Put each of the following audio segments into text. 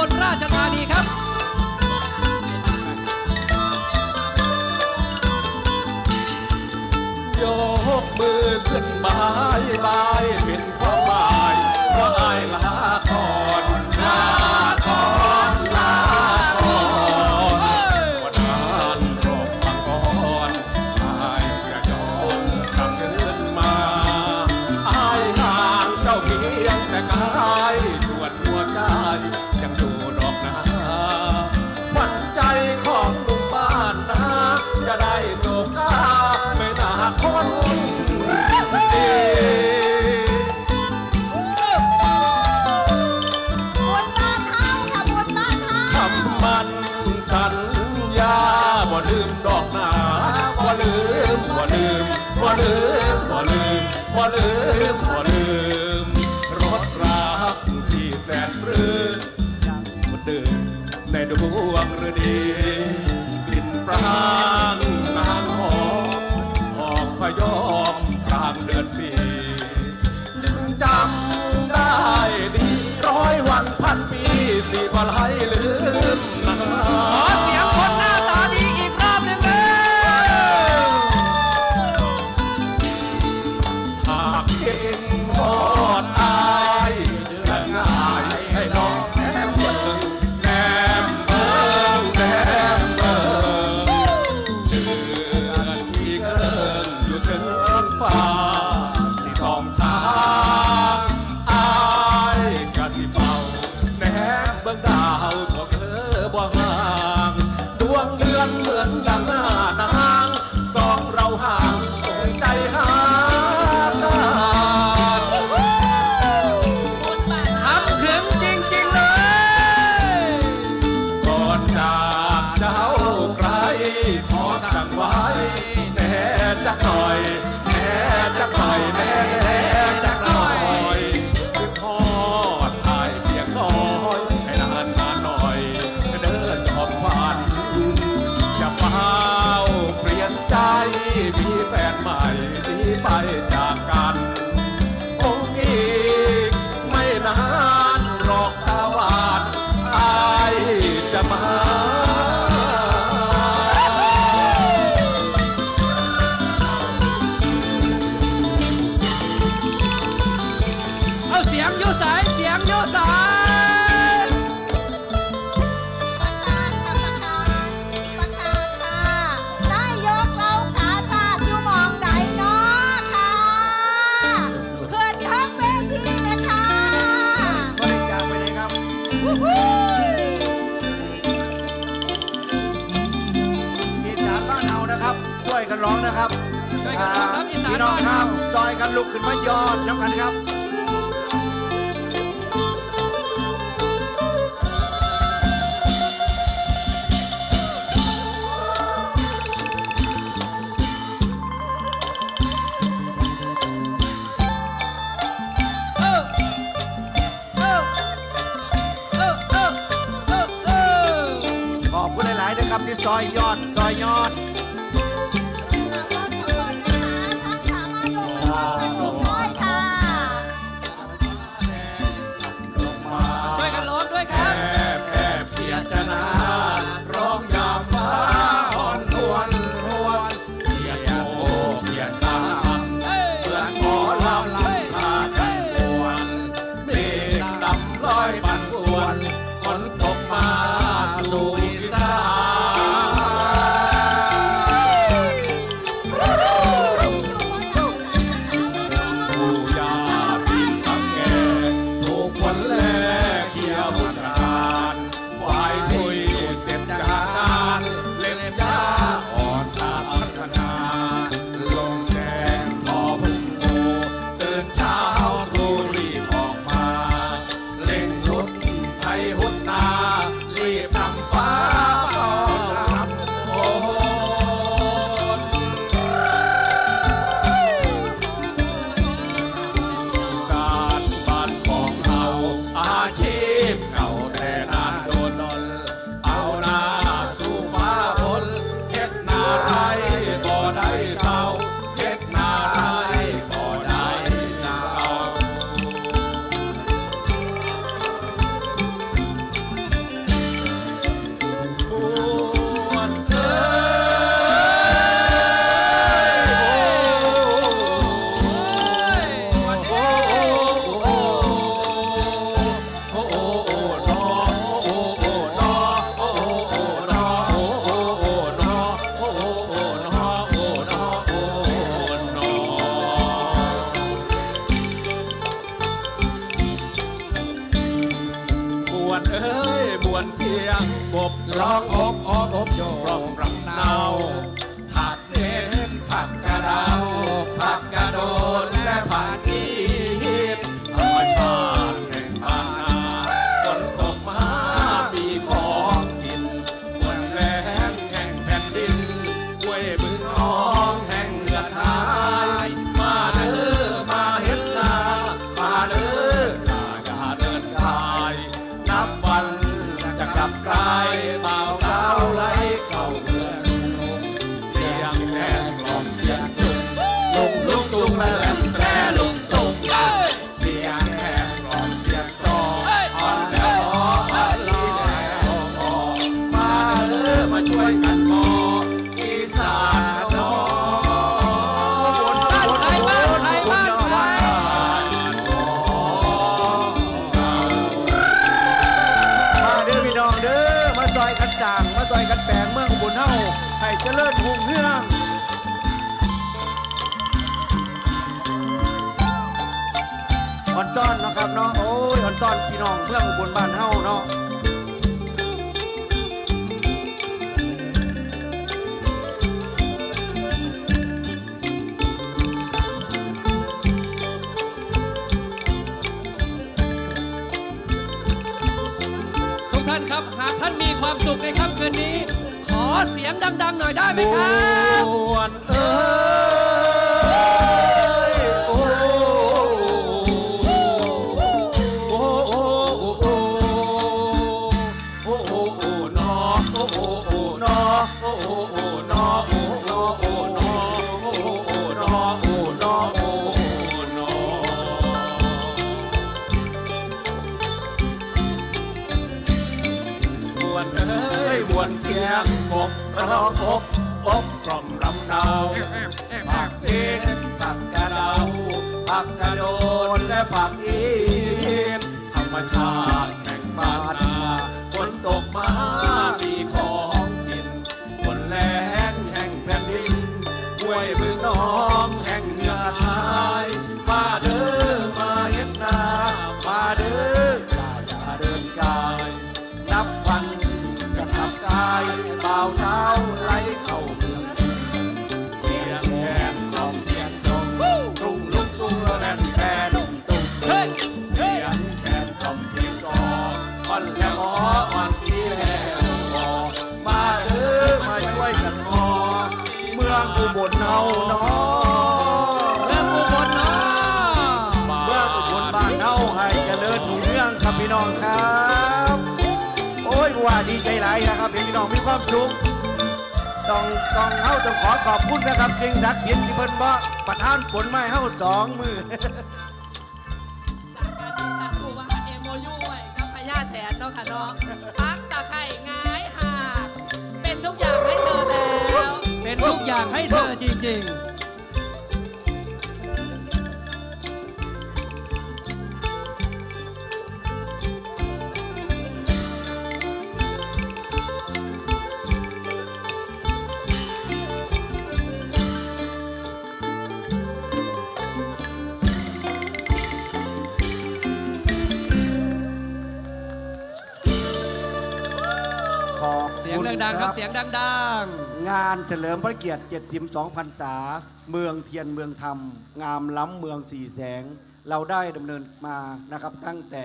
บลราชธานีครับ ลืมดอกหนาบ่ลืมบ่ลืมบ่ลืมบ่ลืมบ่ลืมบ่ลืมรถรักที่แสนปรื้มันเดิมในดวงฤดีกลิ่นปรางียงโยสายเสียงโยสายประกาศประกาศประกาศค่ะนายกเราขาชาติอยู่มองใดเนาะค่ะขึ้นทั้งเวทีเลยค่ะบริจาคไปเลยครับ วู้ฮู้อีสานบ้านเฮานะครับช่วยกันร้องนะครับช่วพี่น้องครับจอยกันลุกขึ้นมายอดน้ำกันครับ ที่ซอยยอดซอยยอด ร้องอบอ อยกันจาง มาซอยกันแปลงเมืองอุบลเฮาให้เจริญหุ่งเฮืองอ่อนต้อนเนาะครับเนาะโอ้ยอ่อนต้อนพี่น้องเมืองอุบลบ้านเฮาเนาะ ความสุขในค่ำคืนนี้ ขอเสียงดัง ๆ หน่อยได้ไหมครับวนเอ้ยโอ้โอ้โอ้โอ้โอ้โอ้โอ้โอ้นอโอ้โอ้โอ้นอโอ้โอ้โอ้น องอบอบกล่อมลำเนาผักเด็กผักกระเดาผักกระโดนและผักอีนธรรมชาติแห่งบ้านนา ไหลเข้าเมืองเสียงแคนกล่อมเสียงทรงตุ้งลุงตุ้งแลนแพรลุงตุ้งเฮ้ยเสียงแคนกล่อมเสียงซออ่อนแล้วหมออ่อนพี่แล้วหมอมาเด้อมาช่วยกันหมอเมืองอุบลเฮาเนาะเริ่มอุบลเนาะเมืองอุบลบ้านเฮาให้เจริญหุ่งเฮืองครับพี่น้องครับ โอ้ยว่าดีใจหลายนะครับเห็นพี่น้องมีความสุข ต้องต้องเฮาต้องขอขอบคุณนะครับจริงดักเห็นที่เพิ่นบ่ประทานฝนมาให้เฮาสองมือ จากการที่ท่านผู้ว่าเอโมยูไว้กับพญาแถนเนาะค่ะเนาะพักตะไคร่งายหาดเป็นทุกอย่างให้เธอแล้ว เป็นทุกอย่างให้เธอจริงขอบๆ สียงดังๆครับเสียงดังงานเฉลิมพระเกียรติ72พรรษา เมืองเทียนเมืองธรรม งามล้ำเมืองสี่แสง เราได้ดำเนินมานะครับตั้งแต่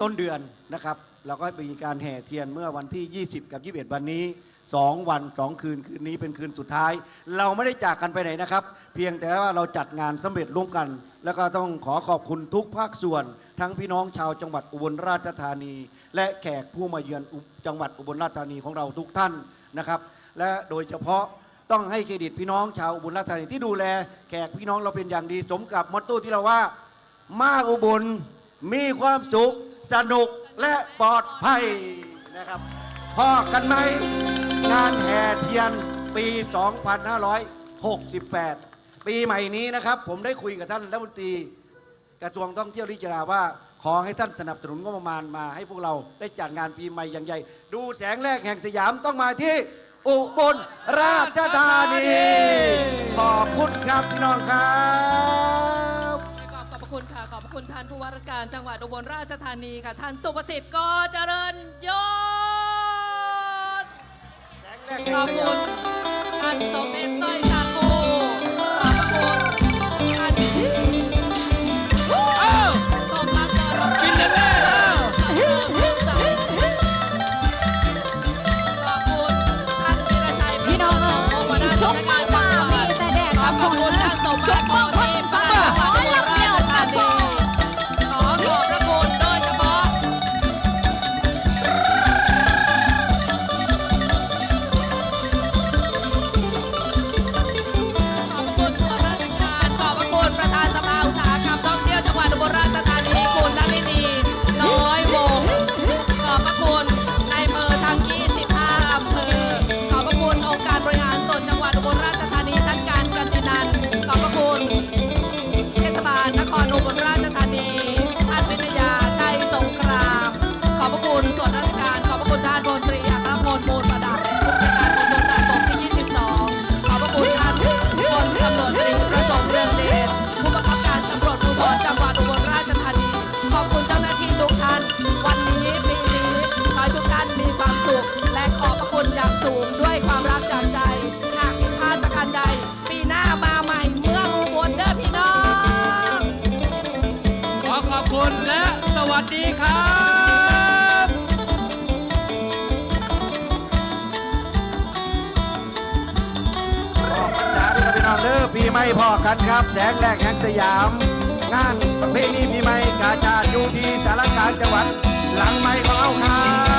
ต้นเดือนนะครับ เราก็มีการแห่เทียนเมื่อวันที่ 20 กับ 21 วันนี้ 2 วัน 2 คืนคืนนี้เป็นคืนสุดท้าย เราไม่ได้จากกันไปไหนนะครับ เพียงแต่ว่าเราจัดงานสำเร็จร่วมกัน แล้วก็ต้องขอขอบคุณทุกภาคส่วน ทั้งพี่น้องชาวจังหวัดอุบลราชธานี และแขกผู้มาเยือนจังหวัดอุบลราชธานีของเราทุกท่านนะครับ และโดยเฉพาะต้องให้เครดิตพี่น้องชาวอุบลราชธานีที่ดูแลแขกพี่น้องเราเป็นอย่างดีสมกับมอตโต้ที่เราว่ามาอุบลมีความสุขสนุกและปลอดภัยนะครับพอกันไหม งานแห่เทียนปี 2568 ปีใหม่นี้นะครับ ผมได้คุยกับท่านรัฐมนตรีกระทรวงท่องเที่ยวและกีาว่า ขอให้ท่านสนับสนุนงบประมาณมาให้พวกเราได้จัดงานปีใหม่อย่างใหญ่ ดูแสงแรกแห่งสยามต้องมาที่อุบลราชธานีขอบคุณครับพี่น้องครับขอบขอบคุณค่ะ ขอบคุณท่านผู้ว่าราชการจังหวัดอุบลราชธานีค่ะ ท่านสุภระสิทธิ์กอเจริญยศ ขอบคุณท่านสมเด็จสร้อย คุณและสวัสดีครับขอบคุณนะพี่น้องเด้อพี่ไม่พ่อคันครับแสงแรกแห่งสยาม งานประเพณีพี่ไม่กาชาดอยู่ที่สารกลางจังหวัด หลังไม่ของเราครั